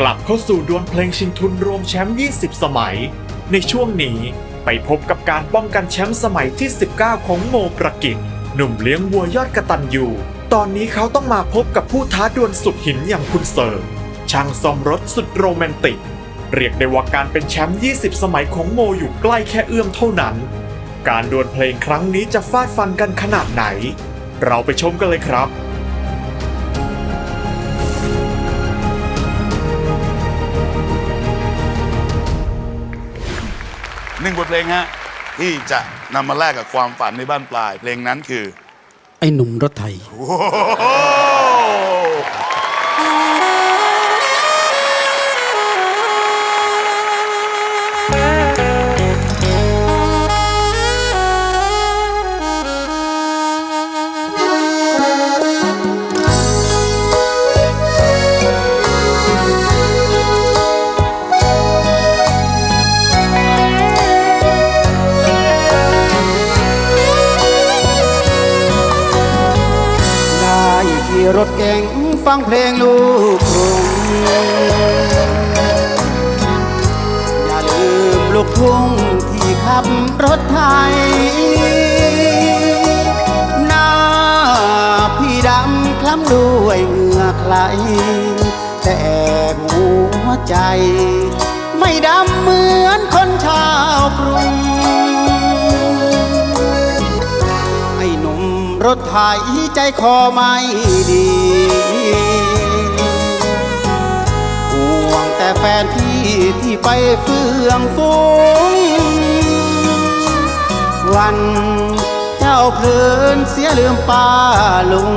กลับเข้าสู่ดวลเพลงชิงทุนรวมแชมป์ 20 สมัย ในช่วงนี้ไปพบกับการป้องกันแชมป์สมัยที่ 19 ของโมประกิจ หนุ่มเลี้ยงวัวยอดกระตันอยู่ ตอนนี้เขาต้องมาพบกับผู้ท้าดวลสุดหินอย่างคุณเสิร์ฟช่างซ่อมรถสุดโรแมนติก เรียกได้ว่าการเป็นแชมป์ 20 สมัยของโมอยู่ใกล้แค่เอื้อมเท่านั้น การดวลเพลงครั้งนี้จะฟาดฟันกันขนาดไหน เราไปชมกันเลยครับ หนึ่งบทเพลงฮะที่จะนำมาแลกกับความฝันในบ้านปลาย เพลงนั้นคือ ไอ้หนุ่มรถไถ โอ้โห แต่หัวใจ ไม่ดำเหมือนคนชาวกรุง ไอ้หนุ่มรถไถใจคอไม่ดีห่วงแต่แฟนพี่ที่ไปเฟื่องฟูงวันเจ้าเพลินเสียลืมป้าลุง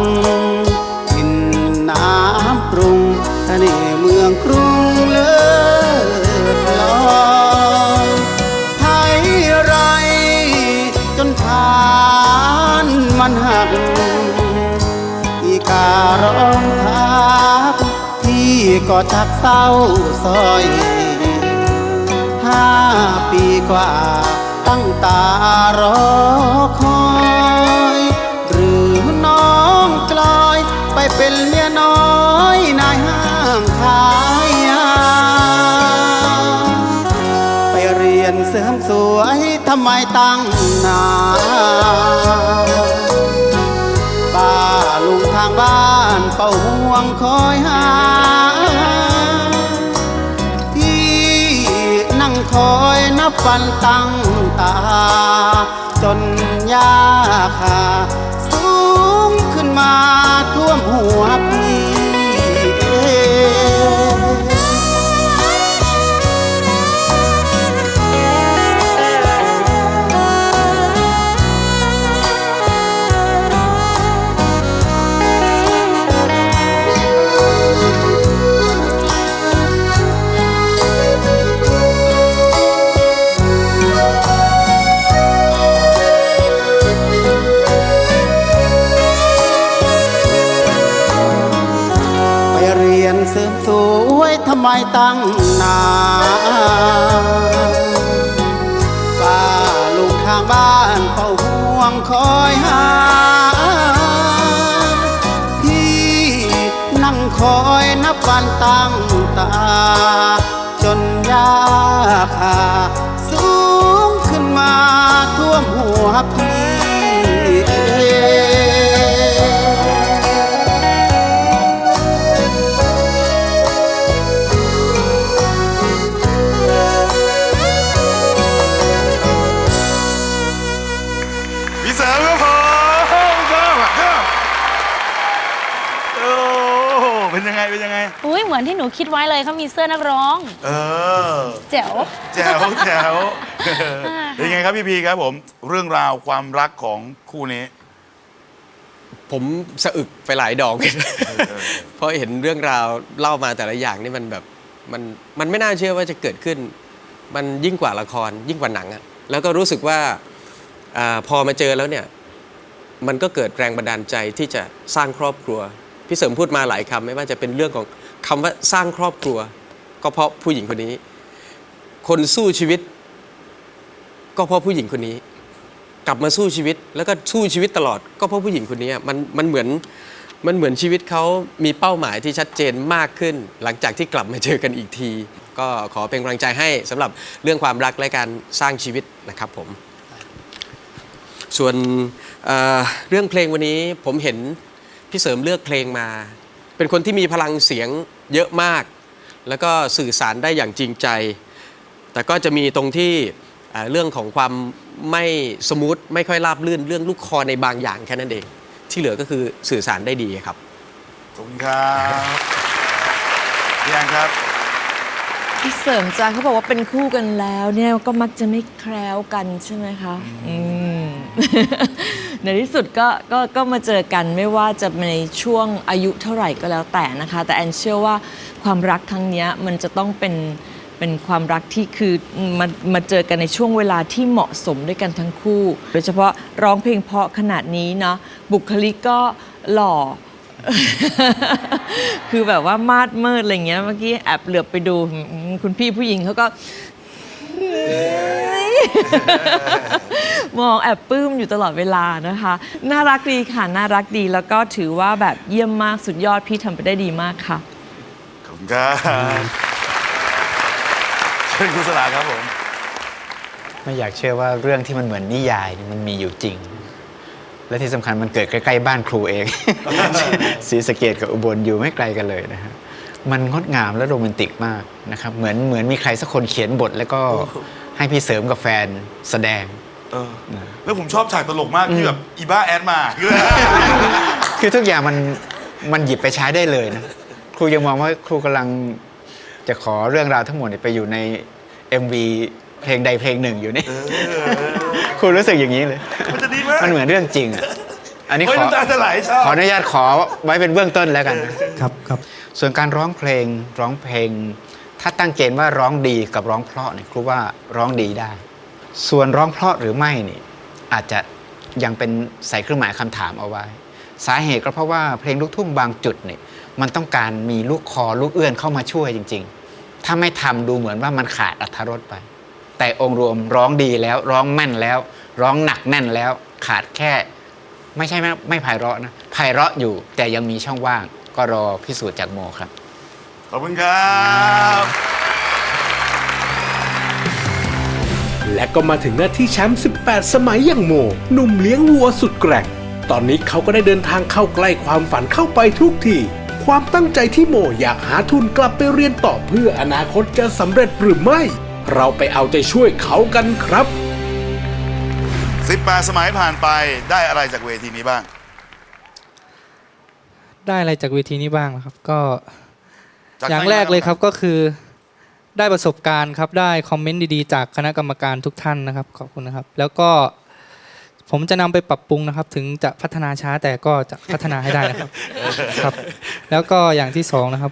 กินน้ำ ทะเลเมืองกรุงเลิศลอยไทยไรจนทานมันหักอีการ้องทักพี่ก็ชักเศร้าซอยห้าปีกว่าตั้งตารอคอยหรือน้องกลอยไปเป็นเมียน้อยนายห้า งขายยาไปเรียนเสริมสวยทำไมตั้งนานป้าลุงทางบ้านเฝ้าห่วงคอยหา ที่นั่งคอยนับวันตั้งตา จนยาคาสูงขึ้นมาท่วมหัวพี่ มหัวพี่พี่เสริมครับผมก็ก็โอ้เป็นยังไง เป็นยังไง อุ้ยเหมือนที่หนูคิดไว้เลยเขามีเสื้อนักร้อง เออ แจ๋ว แจ๋วแจ๋วเป็น ยังไงครับพี่พีครับผม เรื่องราวความรักของคู่นี้ ผมสะอึกไปหลายดอกเพราะเห็นเรื่องราวเล่ามาแต่ละอย่างนี่มันแบบมันมันไม่น่าเชื่อว่าจะเกิดขึ้น มันยิ่งกว่าละครยิ่งกว่าหนังอะแล้วก็รู้สึกว่าอาพอมาเจอแล้วเนี่ย มันก็เกิดแรงบันดาลใจที่จะสร้างครอบครัว พี่เสริมพูดมาหลายคำไม่ว่าจะเป็นเรื่องของคำว่าสร้างครอบครัว ก็เพราะผู้หญิงคนนี้ คนสู้ชีวิต ก็เพราะผู้หญิงคนนี้ กลับมาสู้ชีวิตแล้วก็สู้ชีวิตตลอด ก็เพราะผู้หญิงคนนี้มันมันเหมือนมันเหมือนชีวิตเขามีเป้าหมายที่ชัดเจนมากขึ้น หลังจากที่กลับมาเจอกันอีกที ก็ขอเป็นกำลังใจให้สำหรับเรื่องความรักและการสร้างชีวิตนะครับผม ส่วนเอ่อเรื่องเพลงวันนี้ผมเห็นพี่เสริมเลือกเพลงมา เป็นคนที่มีพลังเสียงเยอะมาก แล้วก็สื่อสารได้อย่างจริงใจ แต่ก็จะมีตรงที่ เอ่อเรื่องของความไม่สมูทไม่ค่อยราบลื่นเรื่องลูกคอในบางอย่างแค่นั้นเอง ที่เหลือก็คือสื่อสารได้ดีครับขอบคุณครับพี่แอนครับพี่เสริมจางเขาบอกว่าเป็นคู่กันแล้วเนี่ยก็มักจะไม่แคล้วกันใช่ไหมคะอืมในที่สุดก็ก็ก็มาเจอกันไม่ว่าจะในช่วงอายุเท่าไหร่ก็แล้วแต่นะคะ แต่แอนเชื่อว่าความรักครั้งเนี้ยมันจะต้องเป็น เป็นความรักที่คือมามาเจอกันในช่วงเวลาที่เหมาะสมด้วยกันทั้งคู่ โดยเฉพาะร้องเพลงเพราะขนาดนี้เนาะบุคลิกก็หล่อ คือแบบว่ามาดเมืดอะไรเงี้ยเมื่อกี้แอบเหลือบไปดูคุณพี่ผู้หญิงเขาก็มองแอบปลื้มอยู่ตลอดเวลานะคะ น่ารักดีค่ะ น่ารักดีแล้วก็ถือว่าแบบเยี่ยมมากสุดยอดพี่ทำไปได้ดีมากค่ะ ขอบคุณครับ ชิญคุณสลาครับผม ไม่อยากเชื่อว่าเรื่องที่มันเหมือนนิยายนี่มันมีอยู่จริง และที่สำคัญมันเกิดใกล้ ๆ บ้านครูเอง ศรีสะเกดกับอุบลอยู่ไม่ไกลกันเลยนะฮะมันงดงามและโรแมนติกมากนะครับ เหมือนเหมือนมีใครสักคนเขียนบทแล้วก็ให้พี่เสริมกับแฟนแสดง เออ แล้วผมชอบฉากตลกมากที่แบบอีบ้าแอดมาคือทุกอย่างมันมันหยิบไปใช้ได้เลยนะ ครูยังมองว่าครูกำลัง จะขอเรื่องราวทั้งหมดเนี่ยไปอยู่ใน MV เพลงใดเพลงหนึ่งอยู่นี่ครูรู้สึกอย่างนี้เลย มันจะดีมากมันเหมือนเรื่องจริงอะ อันนี้เฮ้ยขอน้ำตาจะไหลชอบขออนุญาตขอไว้เป็นเบื้องต้นแล้วกันนะครับครับส่วนการร้องเพลงร้องเพลง ถ้าตั้งเกณฑ์ว่าร้องดีกับร้องเพราะเนี่ยครูว่าร้องดีได้ ส่วนร้องเพราะหรือไม่นี่อาจจะยังเป็นใส่เครื่องหมายคำถามเอาไว้ สาเหตุก็เพราะว่าเพลงลูกทุ่งบางจุดเนี่ยมันต้องการมีลูกคอลูกเอื้อนเข้ามาช่วยจริง ๆ ถ้าไม่ทำดูเหมือนว่ามันขาดอรรถรสไป แต่องค์รวมร้องดีแล้วร้องแม่นแล้ว ร้องหนักแน่นแล้วขาดแค่ ไม่ใช่ไม่ไม่ไพเราะนะไพเราะอยู่แต่ยังมีช่องว่าง ก็รอพิสูจน์จากโมครับ ขอบคุณครับ และก็มาถึงหน้าที่แชมป์ 18 สมัยอย่างโมหนุ่มเลี้ยงวัวสุดแกร่งตอนนี้เขาก็ได้เดินทางเข้าใกล้ความฝันเข้าไปทุกที ความตั้งใจที่โมอยากหาทุนกลับไปเรียนต่อเพื่ออนาคตจะสำเร็จหรือไม่ เราไปเอาใจช่วยเขากันครับ 18 สมัยผ่านไปได้อะไรจากเวทีนี้บ้าง ได้อะไรจากเวทีนี้บ้างนะครับ ก็จากอย่างไหนแรกเลยบ้างครับก็คือได้ประสบการณ์ครับได้คอมเมนต์ดีๆ จากคณะกรรมการทุกท่านนะครับขอบคุณนะครับ แล้วก็ ผมจะนำไปปรับปรุงนะครับ ถึงจะพัฒนาช้าแต่ก็จะพัฒนาให้ได้นะครับครับ แล้วก็อย่างที่สองนะครับ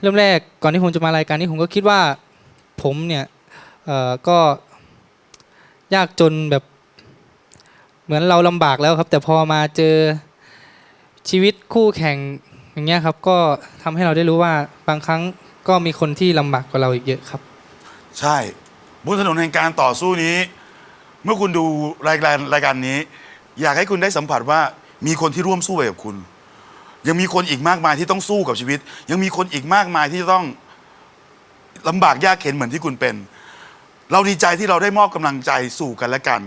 เริ่มแรกก่อนที่ผมจะมารายการนี้ผมก็คิดว่า ผมเนี่ยเอ่อก็ยากจนแบบ เหมือนเราลำบากแล้วครับ แต่พอมาเจอชีวิตคู่แข่งอย่างเงี้ยครับ ก็ทำให้เราได้รู้ว่าบางครั้งก็มีคนที่ลำบากกว่าเราอีกเยอะครับ ใช่บนถนนแห่งการต่อสู้นี้ เมื่อคุณดูรายการรายการนี้ อยากให้คุณได้สัมผัสว่ามีคนที่ร่วมสู้ไปกับคุณ ยังมีคนอีกมากมายที่ต้องสู้กับชีวิต ยังมีคนอีกมากมายที่ต้องลำบากยากเข็นเหมือนที่คุณเป็น เราดีใจที่เราได้มอบกำลังใจสู่กันและกัน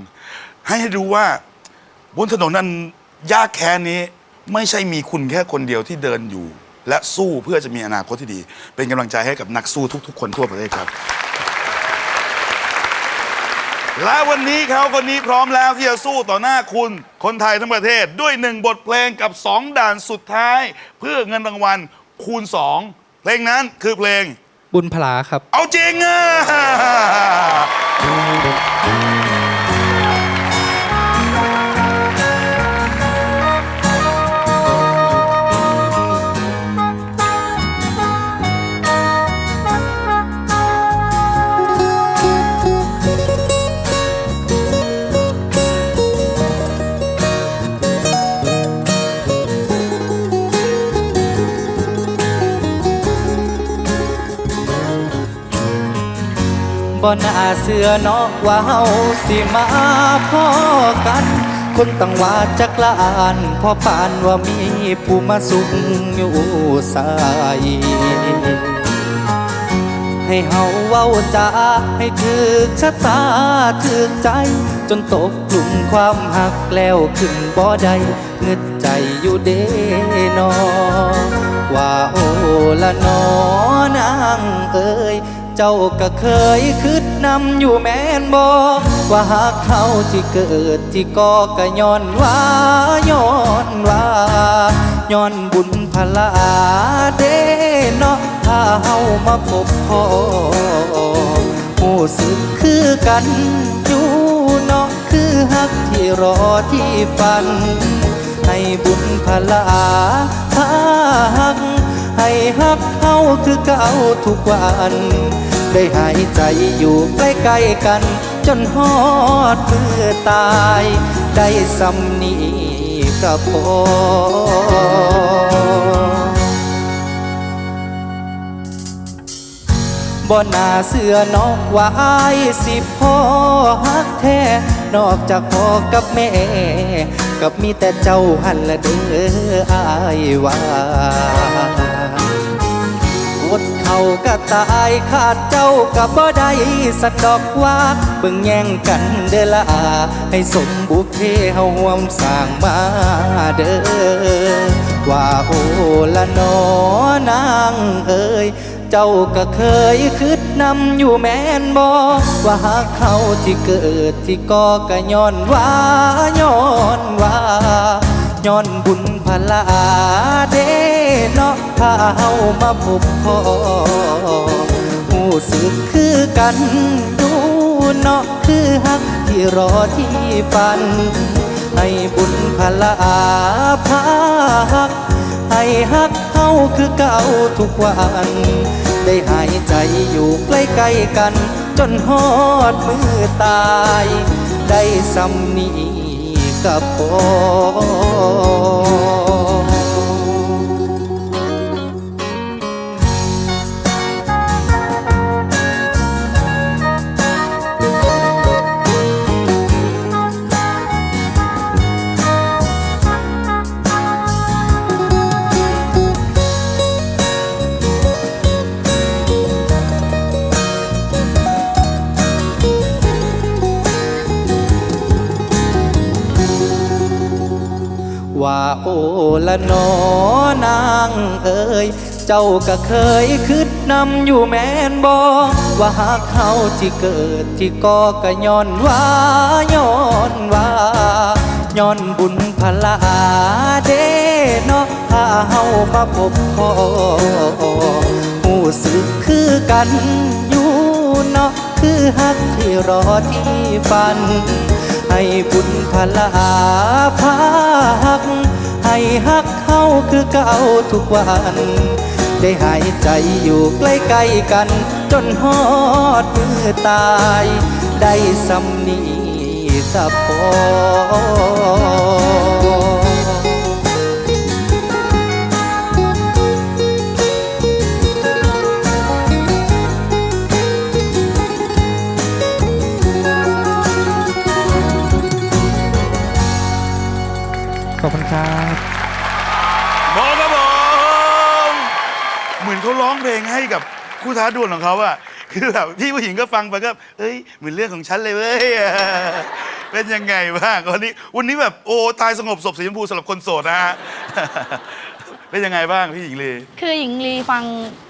ให้รู้ว่าบนถนนนั้นยากแค้นนี้ ไม่ใช่มีคุณแค่คนเดียวที่เดินอยู่ และสู้เพื่อจะมีอนาคตที่ดี เป็นกำลังใจให้กับนักสู้ทุก ๆ คนทั่วประเทศครับ และวันนี้เขาคนนี้พร้อมแล้วที่จะสู้ต่อหน้าคุณ คนไทยทั้งประเทศด้วยหนึ่งบทเพลงกับ 2 ด่านสุดท้าย เพื่อเงินรางวัลคูณ 2 เพลงนั้นคือเพลง บุญพลาครับ เอาจริงอะ บ่น่าเสือเนาะว่าเฮาสิมาพ่อกัน คนตั้งว่าจักลานพอปานว่ามีผู้มาสุขอยู่ใสให้เฮาเว้าจาให้ถึกชะตาถึกใจ จนตกกลุ่มความหักแล้วขึ้นบ่ได้เงึดใจอยู่เด้นอว่าโอละนอนางเอ้ย เจ้าก็เคยคิดนำอยู่แม่นบอกว่าหากเขาที่เกิดที่ก่อก็ย้อนว่าย้อนว่าย้อนบุญพลาเด้เนาะถ้าเฮามาพบพ่อหูสึกคือกันอยู่เนาะคือฮักที่รอที่ฝัน ให้บุญพลาพาหัก ฮักเขาคือเก่าทุกวัน ได้หายใจอยู่ใกล้ๆกัน จนฮอดเมือตาย ได้สำนีกับพอบ่น่าเสือนอกว่าอายสิพ่อฮักแท้ นอกจากพ่อกับแม่ กับมีแต่เจ้าหันละเด้ออายว่า เขาก็ตายขาดเจ้ากับบ่ได้สักดอกว่าเบิ่งแย่งกันเด้อละให้สมบุพเพเฮาห่วมสร้างมาเด้อว่าโอละนอนางเอ้ยเจ้าก็เคยคิดนำอยู่แม่นบ่ว่าหากเขาที่เกิดที่ก่อก็ย้อนว่าย้อนว่าย้อนบุญพลาเด้เนาะถ้าเฮามาพบ พ่อหูสึกคือกันอยู่เนาะคือฮักที่รอที่ฝัน ให้บุญพลาพาฮัก ให้ฮักเฮาคือเก่าทุกวัน ได้หายใจอยู่ใกล้ๆกัน จนฮอดมือตาย ได้สำนีกับพอ โอ้ละนอนางเอ้ยเจ้าก็เคยคิดนำอยู่แม่นบอว่าหากเขาที่เกิดที่ก่อก็ย้อนว่าย้อนว่าย้อนบุญพลาเดเนาะถ้าเฮามาพบพ่อหูสึกคือกันอยู่เนาะคือฮักที่รอที่ฝัน ให้บุญพลาพาหัก ฮักเขาคือเก่าทุกวัน ได้หายใจอยู่ใกล้ๆกัน จนฮอดมือตาย ได้สำนีกับพอขอบคุณครับ คู่ท้าดวลของเขาอะคือแบบพี่ผู้หญิงก็ฟังไปก็เอ้ยเหมือนเรื่องของฉันเลยเว้ยเป็นยังไงบ้างวันนี้ วันนี้แบบโอ้ตายสงบศพสีชมพูสำหรับคนโสดนะฮะ เป็นยังไงบ้างพี่หญิงลี คือหญิงลีฟัง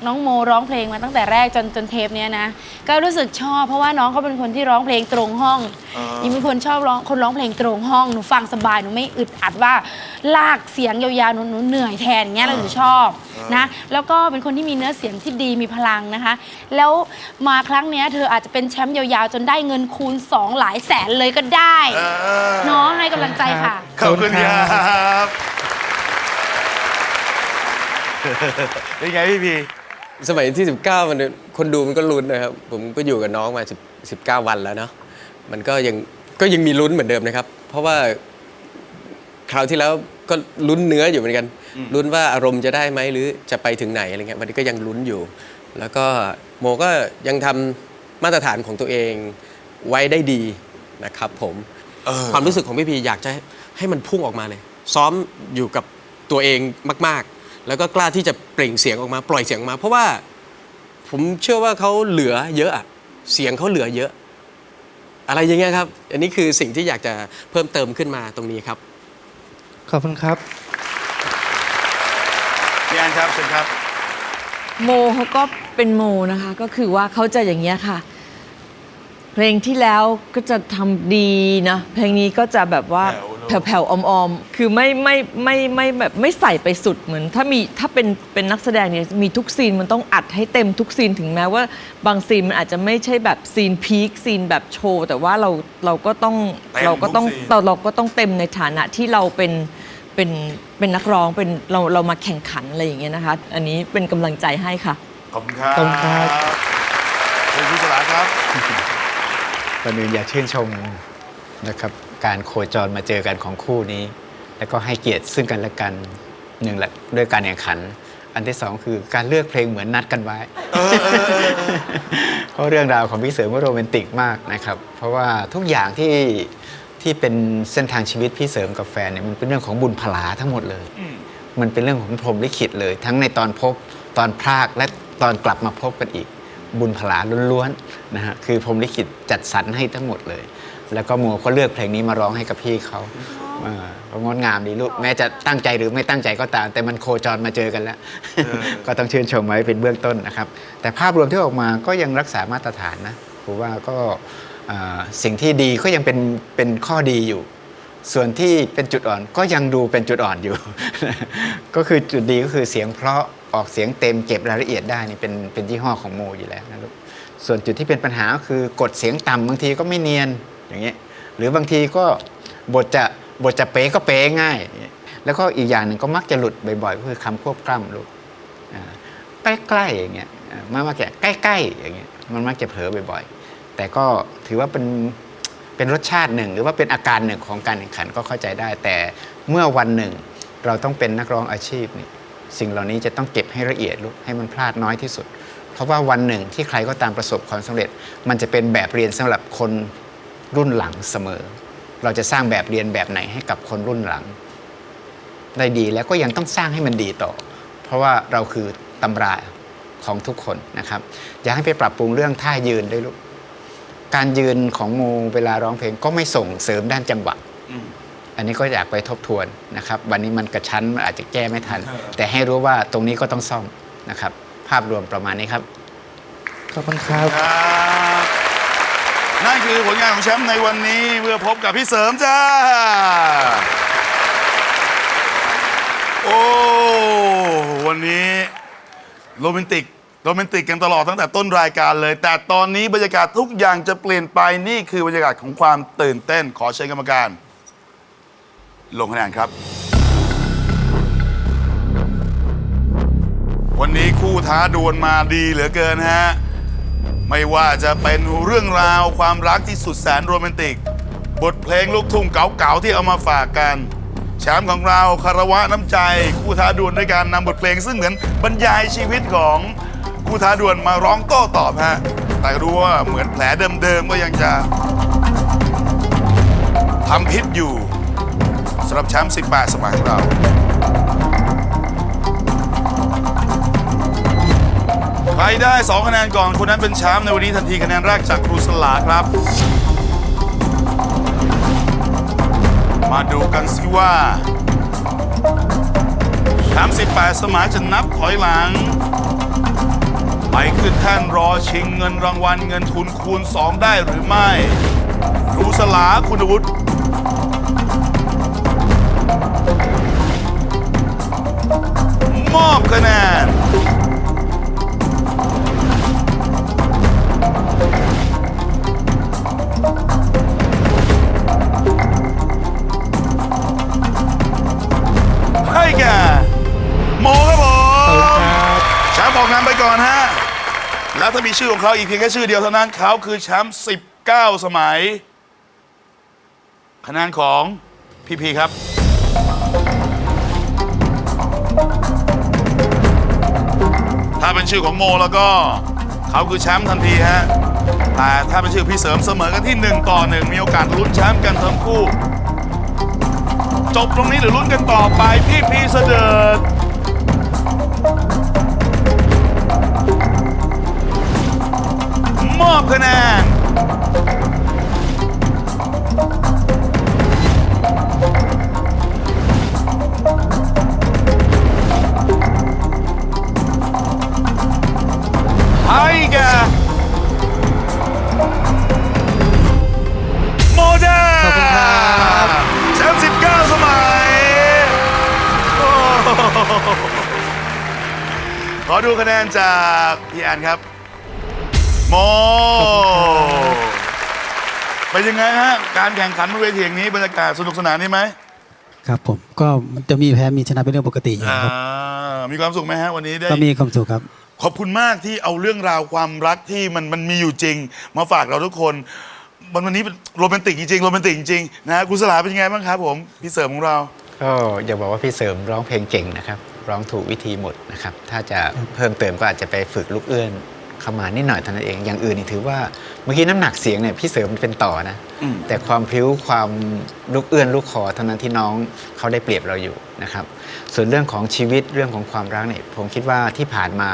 น้องโมร้องเพลงมาตั้งแต่แรกจนจนเทปเนี้ยนะ ก็รู้สึกชอบเพราะว่าน้องเขาเป็นคนที่ร้องเพลงตรงห้องอ่าหญิงเป็นคนชอบร้องคนร้องเพลงตรงห้องหนูฟังสบายหนูไม่อึดอัดว่าลากเสียงยาวๆหนูหนูเหนื่อยแทนเงี้ยแล้วหนูชอบนะ แล้วก็เป็นคนที่มีเนื้อเสียงที่ดีมีพลังนะคะ แล้วมาครั้งเนี้ยเธออาจจะเป็นแชมป์ยาวๆ จนได้เงินคูณสองหลายแสนเลยก็ได้เออเนาะให้กำลังใจค่ะ ขอบคุณครับ เป็นไงพี่พีสมัยที่ 19 มันคนดูมันก็ลุ้นนะครับ ผมก็อยู่กับน้องมา10 19 วันแล้วเนาะมันก็ยังก็ยังมีลุ้นเหมือนเดิมนะครับ เพราะว่าคราวที่แล้วก็ลุ้นเนื้ออยู่เหมือนกันลุ้นว่าอารมณ์จะได้ไหมหรือจะไปถึงไหนอะไรเงี้ยมันก็ยังลุ้นอยู่ แล้วก็โมก็ยังทำมาตรฐานของตัวเองไว้ได้ดีนะครับ ผมเออความรู้สึกของพี่พีอยากจะให้มันพุ่งออกมาเลย ซ้อมอยู่กับตัวเองมาก ๆ แล้วก็กล้าที่จะเปล่งเสียงออกมาปล่อยเสียงออกมา เพราะว่าผมเชื่อว่าเขาเหลือเยอะอะเสียงเขาเหลือเยอะ อะไรอย่างเงี้ยครับ อันนี้คือสิ่งที่อยากจะเพิ่มเติมขึ้นมาตรงนี้ครับขอบคุณครับพี่แอนครับเชิญครับ โมเขาก็เป็นโมนะคะ ก็คือว่าเขาจะอย่างเงี้ยค่ะ เพลงที่แล้วก็จะทำดีนะ เพลงนี้ก็จะแบบว่าแผ่ว แผ่วๆอ่อมๆ คือไม่ไม่ไม่ไม่แบบไม่ใส่ไปสุดเหมือน ถ้ามีถ้าเป็นเป็นนักแสดงเนี่ยมีทุกซีนมันต้องอัดให้เต็มทุกซีนถึงแม้ว่า บางซีนมันอาจจะไม่ใช่แบบซีนพีคซีนแบบโชว์ แต่ว่าเราเราก็ต้องเต็มเราก็ต้องทุกซีน เราเราก็ต้องเต็มในฐานะที่เราเป็นเป็นเป็นนักร้องเป็นเราเรามาแข่งขันอะไรอย่างเงี้ยนะคะ อันนี้เป็นกำลังใจให้ค่ะ ขอบคุณครับขอบคุณครับเชิญคุณสลาครับ ก่อนอื่นอยากชื่นชมนะครับ การโคจรมาเจอกันของคู่นี้ แล้วก็ให้เกียรติซึ่งกันและกันหนึ่งแหละด้วยการแข่งขัน อันที่สองคือการเลือกเพลงเหมือนนัดกันไว้เพราะเรื่องราวของพี่เสริมก็โรแมนติกมากนะครับ เพราะว่าทุกอย่างที่ที่เป็นเส้นทางชีวิตพี่เสริมกับแฟนเนี่ยมันเป็นเรื่องของบุญพลาทั้งหมดเลย มันเป็นเรื่องของพรหมลิขิตเลย ทั้งในตอนพบตอนพรากและตอนกลับมาพบกันอีก บุญพลาล้วนๆนะฮะคือพรหมลิขิตจัดสรรให้ทั้งหมดเลย แล้วก็โมก็เลือกเพลงนี้มาร้องให้กับพี่เขาเออก็งดงามดีลูกแม้จะตั้งใจหรือไม่ตั้งใจก็ตาม แต่มันโคจรมาเจอกันแล้ว ก็ต้องชื่นชมไว้เป็นเบื้องต้นนะครับ แต่ภาพรวมที่ออกมาก็ยังรักษามาตรฐานนะผมว่าก็เอ่อสิ่งที่ดีก็ยังเป็นเป็นข้อดีอยู่ ส่วนที่เป็นจุดอ่อนก็ยังดูเป็นจุดอ่อนอยู่ ก็คือจุดดีก็คือเสียงเพราะออกเสียงเต็มเก็บรายละเอียดได้นี่เป็นเป็นยี่ห้อของโมอยู่แล้วนะลูกส่วนจุดที่เป็นปัญหาก็คือกดเสียงต่ำบางทีก็ไม่เนียน อย่างเงี้ยหรือบางทีก็บทจะบทจะเป๊ะก็เป๊ะง่าย แล้วก็อีกอย่างหนึ่งก็มักจะหลุดบ่อยๆก็คือคำควบกล้ำลูกใกล้ๆอย่างเงี้ยอ่าไม่ว่าแก่ใกล้ๆอย่างเงี้ยมันมักจะเผลอบ่อยๆ แต่ก็ถือว่าเป็นเป็นรสชาติหนึ่ง หรือว่าเป็นอาการหนึ่งของการแข่งขันก็เข้าใจได้ แต่เมื่อวันหนึ่งเราต้องเป็นนักร้องอาชีพนี่สิ่งเหล่านี้จะต้องเก็บให้ละเอียดลูกให้มันพลาดน้อยที่สุด เพราะว่าวันหนึ่งที่ใครก็ตามประสบความสำเร็จ มันจะเป็นแบบเรียนสำหรับคน รุ่นหลังเสมอ เราจะสร้างแบบเรียนแบบไหนให้กับคนรุ่นหลัง ได้ดีแล้วก็ยังต้องสร้างให้มันดีต่อ เพราะว่าเราคือตำราของทุกคนนะครับ อยากให้ไปปรับปรุงเรื่องท่ายืนด้วยลูกการยืนของโมเวลาร้องเพลงก็ไม่ส่งเสริมด้านจังหวะอันนี้ก็อยากไปทบทวนนะครับ วันนี้มันกระชั้นมันอาจจะแก้ไม่ทัน แต่ให้รู้ว่าตรงนี้ก็ต้องซ่อมนะครับ ภาพรวมประมาณนี้ครับ ขอบคุณครับครับ นั่นคือผลงานของแชมป์ในวันนี้เมื่อพบกับพี่เสริมจ้า โอ้ วันนี้โรแมนติกโรแมนติกกันตลอดตั้งแต่ต้นรายการเลย แต่ตอนนี้บรรยากาศทุกอย่างจะเปลี่ยนไปนี่คือบรรยากาศของความตื่นเต้นขอเชิญกรรมการ ลงคะแนนครับ วันนี้คู่ท้าดวลมาดีเหลือเกินฮะ ไม่ว่าจะเป็นเรื่องราวความรักที่สุดแสนโรแมนติก บทเพลงลูกทุ่งเก่าๆที่เอามาฝากกัน แชมป์ของเราคารวะน้ำใจ คู่ท้าดวลด้วยการนำบทเพลงซึ่งเหมือนบรรยายชีวิตของคู่ท้าดวลมาร้องโต้ตอบฮะ แต่รู้ว่าเหมือนแผลเดิมๆก็ยังจะทำพิษอยู่สำหรับแชมป์18 สมัยของเรา ใครได้ 2 คะแนนก่อนคนนั้นเป็นแชมป์ในวันนี้ทันทีคะแนนแรกจากครูสลาครับ มาดูกันสิว่าแชมป์18 สมัยจะนับถอยหลัง ไปขึ้นแท่นรอชิงเงินรางวัลเงินทุนคูณ 2 ได้หรือไม่ครูสลาคุณวุฒิ มีชื่อของเขาอีกเพียงแค่ชื่อเดียวเท่านั้นเขาคือแชมป์19 สมัย คะแนนของพี่พีครับ ถ้าเป็นชื่อของโมแล้วก็เขาคือแชมป์ทันทีฮะ แต่ถ้าเป็นชื่อพี่เสริมเสมอกันที่ 1 ต่อ 1 มีโอกาสลุ้นแชมป์กันทั้งคู่ จบตรงนี้หรือลุ้นกันต่อไปพี่พีเสดิร์ มอบคะแนนให้แกโมเดลขอบคุณครับแชมป์19สมัยโอ้โหขอดูคะแนนจากพี่แอนครับ โมเป็นยังไงฮะ การแข่งขันบนเวทีอย่างนี้บรรยากาศสนุกสนานนี่ไหมครับผมก็จะมีแพ้มีชนะเป็นเรื่องปกติอยู่อ่าครับมีความสุขไหมฮะวันนี้ได้ ก็มีความสุขครับ ขอบคุณมากที่เอาเรื่องราวความรักที่มันมันมีอยู่จริง มาฝากเราทุกคนวันวันนี้เป็นโรแมนติกจริงๆโรแมนติกจริงๆนะฮะคุณสลาเป็นยังไงบ้างครับผม พี่เสริมของเรา ก็อยากบอกว่าพี่เสริมร้องเพลงเก่งนะครับ ร้องถูกวิธีหมดนะครับ ถ้าจะเพิ่มเติมก็อาจจะไปฝึกลูกเอื้อนเข้ามานิดหน่อยเท่านั้นเอง อย่างอื่นนี่ถือว่าเมื่อกี้น้ำหนักเสียงเนี่ยพี่เสริมเป็นต่อนะ อืม แต่ความพริ้วความลูกเอื้อนลูกคอเท่านั้นที่น้องเขาได้เปรียบเราอยู่นะครับ ส่วนเรื่องของชีวิตเรื่องของความรักเนี่ยผมคิดว่าที่ผ่านมา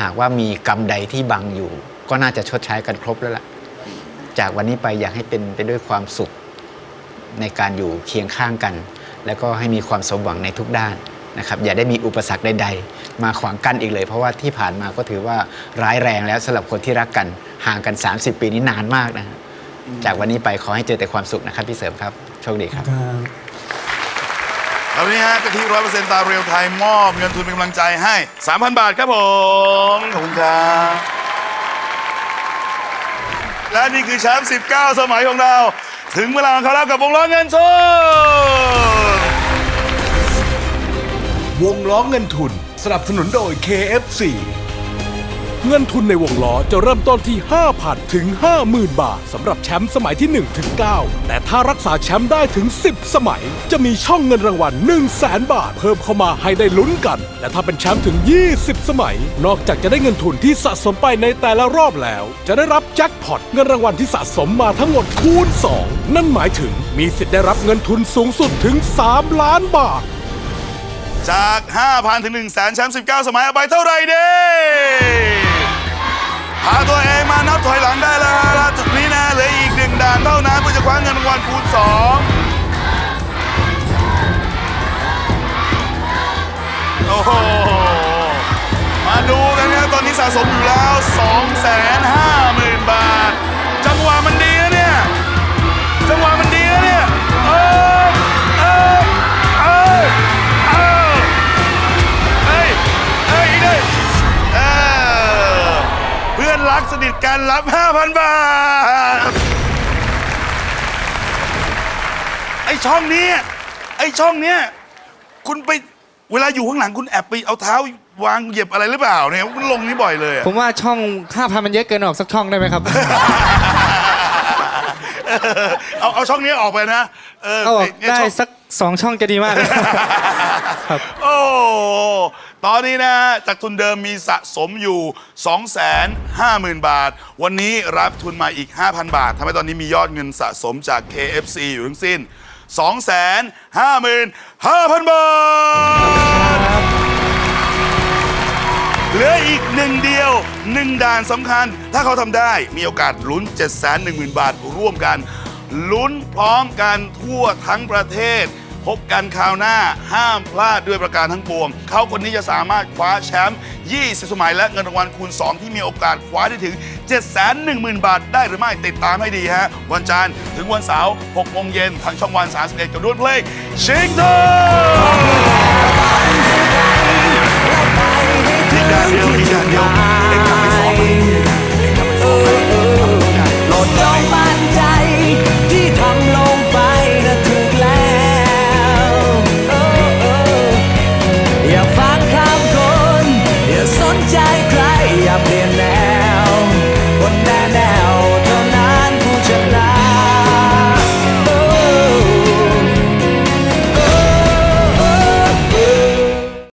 หากว่ามีกรรมใดที่บังอยู่ ก็น่าจะชดใช้กันครบแล้วล่ะ จากวันนี้ไปอยากให้เป็นไปด้วยความสุขในการอยู่เคียงข้างกัน แล้วก็ให้มีความสมหวังในทุกด้าน นะครับอย่าได้มีอุปสรรคใดๆ มาขวางกั้นอีกเลย เพราะว่าที่ผ่านมาก็ถือว่าร้ายแรงแล้วสำหรับคนที่รักกันห่างกัน 30 ปีนี้นานมากนะฮะจากวันนี้ไปขอให้เจอแต่ความสุขนะครับพี่เสริมครับโชคดีครับแล้ววันนี้ฮะกะทิร้อยเปอร์เซ็นต์ตาเรียวไทยมอบเงินทุนเป็นกำลังใจให้ 3,000 บาทครับผม ขอบคุณครับ และนี่คือแชมป์19 สมัยของเรา ถึงเวลาของเขาแล้วกับวงล้อเงินทุน วงล้อเงินทุน สนับสนุนโดย KFC เงินทุนในวงล้อจะเริ่มต้นที่ 5,000 ถึง 50,000 บาทสำหรับแชมป์สมัยที่ 1 ถึง 9 แต่ถ้ารักษาแชมป์ได้ถึง 10 สมัย จะมีช่องเงินรางวัล 1 0 0 0 0แบาท เพิ่มเข้ามาให้ได้ลุ้นกัน และถ้าเป็นแชมป์ถึง 20 สมัย นอกจากจะได้เงินทุนที่สะสมไปในแต่ละรอบแล้ว จะได้รับแจ็คพอตเงินรางวัลที่สะสมมาทั้งหมดคูณ 2 นั่นหมายถึงมีสิทธิ์ได้รับเงินทุนสูงสุดถึง 3 ล้านบาท จาก 5,000 ถึง 1 0 0 0 0แสนแชมป์19 สมัยเอาไปเท่าไหร่เด้พาตัวเองมานับถอยหลังได้แล้วฮะจุดนี้นะเหลืออีกหนึ่งด่านเท่านั้นเพื่อจะคว้าเงินรางวัลคูณ 2 โอ้โห มาดูกันนะตอนนี้สะสมอยู่แล้ว 250,000 บาท จังหวะมันด รักสนิทกันรับ 5,000 บาท ไอช่องนี้ไอช่องเนี้ยคุณไปเวลาอยู่ข้างหลังคุณแอบไปเอาเท้าวางเหยียบอะไรหรือเปล่าเนี่ยมันลงนี้บ่อยเลยอะ ผมว่าช่อง5,000มันเยอะเกินออกสักช่องได้ไหมครับ เอาเอาช่องนี้ออกไปนะ เออเอาออกเนี่ยได้ช่อง สักสองช่องจะดีมากเลยครับโอ้ ตอนนี้นะจากทุนเดิมมีสะสมอยู่ 250,000 บาท วันนี้รับทุนมาอีก 5,000 บาททำให้ตอนนี้มียอดเงินสะสมจาก KFC อยู่ทั้งสิ้น 255,000 บาท เหลืออีกหนึ่งเดียวหนึ่งด่านสำคัญ ถ้าเขาทำได้มีโอกาสลุ้น 710,000 บาทร่วมกัน ลุ้นพร้อมกันทั่วทั้งประเทศ พบกันคราวหน้าห้ามพลาดด้วยประการทั้งปวง เขาคนนี้จะสามารถคว้าแชมป์ 20 สมัยและเงินรางวัลคูณ 2 ที่มีโอกาสคว้าได้ถึง 710,000 บาทได้หรือไม่ติดตามให้ดีฮะ วันจันทร์ถึงวันเสาร์6โมงเย็นทางช่องวัน 31 กับด้วยเพลงชิงทองอีกด่านเดียวอีกานเดียว